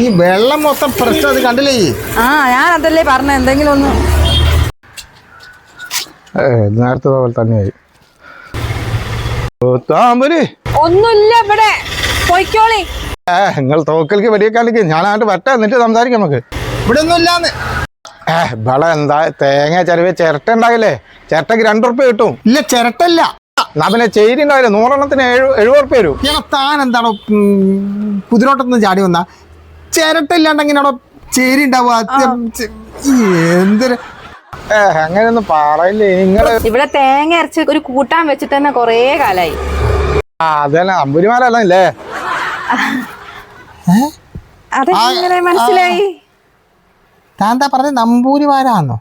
ഈ വെള്ളം മൊത്തം പ്രശ്നം അത് കണ്ടില്ലേ? ആ ഞാൻ അതല്ലേ പറഞ്ഞ എന്തെങ്കിലും ഒന്ന് നേരത്തെ പോലെ തന്നെയായി. ഒന്നുമില്ല ഇവിടെ. പോയിക്കോളി. ഏ നിങ്ങൾ തോക്കൽക്ക് വെടിയേക്കാലേക്ക് ഞാനായിട്ട് വരട്ടെ എന്നിട്ട് സംസാരിക്കാം നമുക്ക്. ഇവിടെ ഒന്നുമില്ലാന്ന് ഏ ഇവിടെ എന്താ തേങ്ങ ചെലവ് ചിരട്ട ഉണ്ടാകില്ലേ ചിരട്ടക്ക് രണ്ടു റുപ്യ കിട്ടും. ഇല്ല ചിരട്ടല്ല. എന്നാ പിന്നെ ചേരി ഉണ്ടാവില്ലേ നൂറെണ്ണത്തിന് എഴുപത് റുപ്യ വരും. ഞാൻ താൻ എന്താണോ കുതിരോട്ടത്തുനിന്ന് ചാടി വന്ന? ചിരട്ട ഇല്ലാണ്ട് എങ്ങനെയാണോ ചേരി ഉണ്ടാവുക? എന്തൊരു അങ്ങനെയൊന്നും പറയില്ലേ? നിങ്ങൾ ഇവിടെ തേങ്ങ അരച്ച് ഒരു കൂട്ടാൻ വെച്ചിട്ട് തന്നെ കൊറേ കാലായി. അതന്നെ അമ്പുരിമാരല്ല അതെങ്ങനെ മനസ്സിലായി? താൻ പറഞ്ഞ നമ്പൂരിമാരാണോ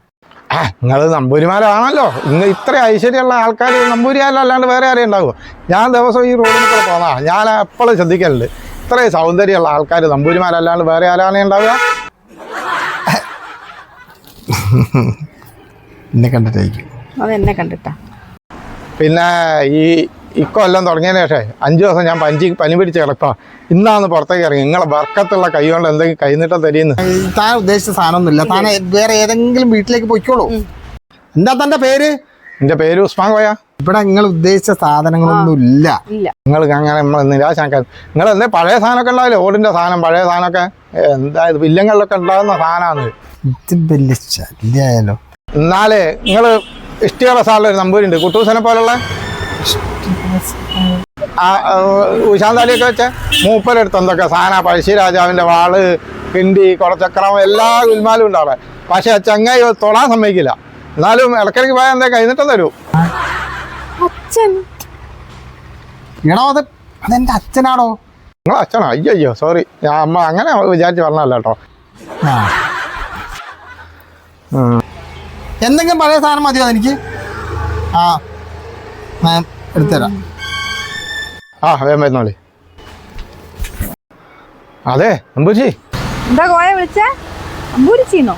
ആ നിങ്ങൾ നമ്പൂരിമാരാണല്ലോ. ഇന്ന് ഇത്ര ഐശ്വര്യമുള്ള ആൾക്കാർ നമ്പൂരിമാരല്ലാണ്ട് വേറെ ആരെയും ഉണ്ടാകുമോ ഞാൻ ദിവസം ഈ റോഡിൽ കൂടെ പോന്നാ. ഞാൻ എപ്പോഴും ശ്രദ്ധിക്കലുണ്ട്. ഇത്രയും സൗന്ദര്യമുള്ള ആൾക്കാർ നമ്പൂരിമാരല്ലാണ്ട് വേറെ ആരാണ് ഉണ്ടാവുക? എന്നെ കണ്ടിട്ടായിരിക്കും. അതെന്നെ കണ്ടിട്ടാ. പിന്നെ ഈ ഇക്കൊല്ലം തുടങ്ങിയതിന് ശേഷം അഞ്ച് ദിവസം ഞാൻ പഞ്ചി പനി പിടിച്ച് കിടക്കുക ഇന്നാന്ന് പുറത്തേക്ക് ഇറങ്ങി. നിങ്ങളെ വർക്കത്തുള്ള കൈ കൊണ്ട് എന്തെങ്കിലും കൈനീട്ടം തരീന്ന്? താൻ ഉദ്ദേശിച്ച സാധനമൊന്നുമില്ല. താൻ വേറെ ഏതെങ്കിലും വീട്ടിലേക്ക് പോയിക്കോളൂ. എന്താ തന്റെ പേര്? എന്റെ പേര് ഉസ്മാൻ കോയ. ഇവിടെ നിങ്ങൾ ഉദ്ദേശിച്ച സാധനങ്ങളൊന്നും ഇല്ല. നിങ്ങൾ അങ്ങനെ നമ്മൾ നിരാശാക്കാൻ നിങ്ങൾ എന്തേ പഴയ സാധനമൊക്കെ ഉണ്ടാവില്ലേ? ഓടിന്റെ സാധനം പഴയ സാധനമൊക്കെ? എന്താ ഇത് വില്ലങ്ങളിലൊക്കെ ഉണ്ടാകുന്ന സാധനമാണ്. ഇത് വലിയ ശല്യായാലോ എന്നാലേ നിങ്ങൾ ഇഷ്ടിയുള്ള സാറിൽ ഒരു നമ്പൂരിണ്ട് കുട്ടൂസനെ പോലുള്ള? ആ ഉശാന്താലിയൊക്കെ വെച്ച? മൂപ്പരെടുത്ത് എന്തൊക്കെ സാധന? പഴശ്ശി രാജാവിന്റെ വാൾ കിണ്ടി കുടച്ചക്രം എല്ലാ ഗുൽമാലും ഉണ്ടാവേ പക്ഷെ ചങ്ങായി തൊടാൻ സമ്മതിക്കില്ല. എന്നാലും ഇടക്കിടയ്ക്ക് പോയാൽ എന്താ? കഴിഞ്ഞിട്ടും തരൂ. അച്ഛൻ. എടാ അത് അതെന്റെ അച്ഛനാണോ നിങ്ങളെ അച്ഛനാ? അയ്യോ അയ്യോ സോറി ഞാൻ അമ്മ അങ്ങനെ വിചാരിച്ച് പറഞ്ഞല്ല കേട്ടോ. എന്തെങ്കിലും പഴയ സാധനം മതിയോ എനിക്ക് ആ. ഞാൻ എടുത്തുതരാം. ആ വേഗം വരുന്നോളി. അതെ അമ്പൂച്ചി. എന്താ കോയ വിളിച്ചേ? അമ്പൂരിച്ചിന്നോ?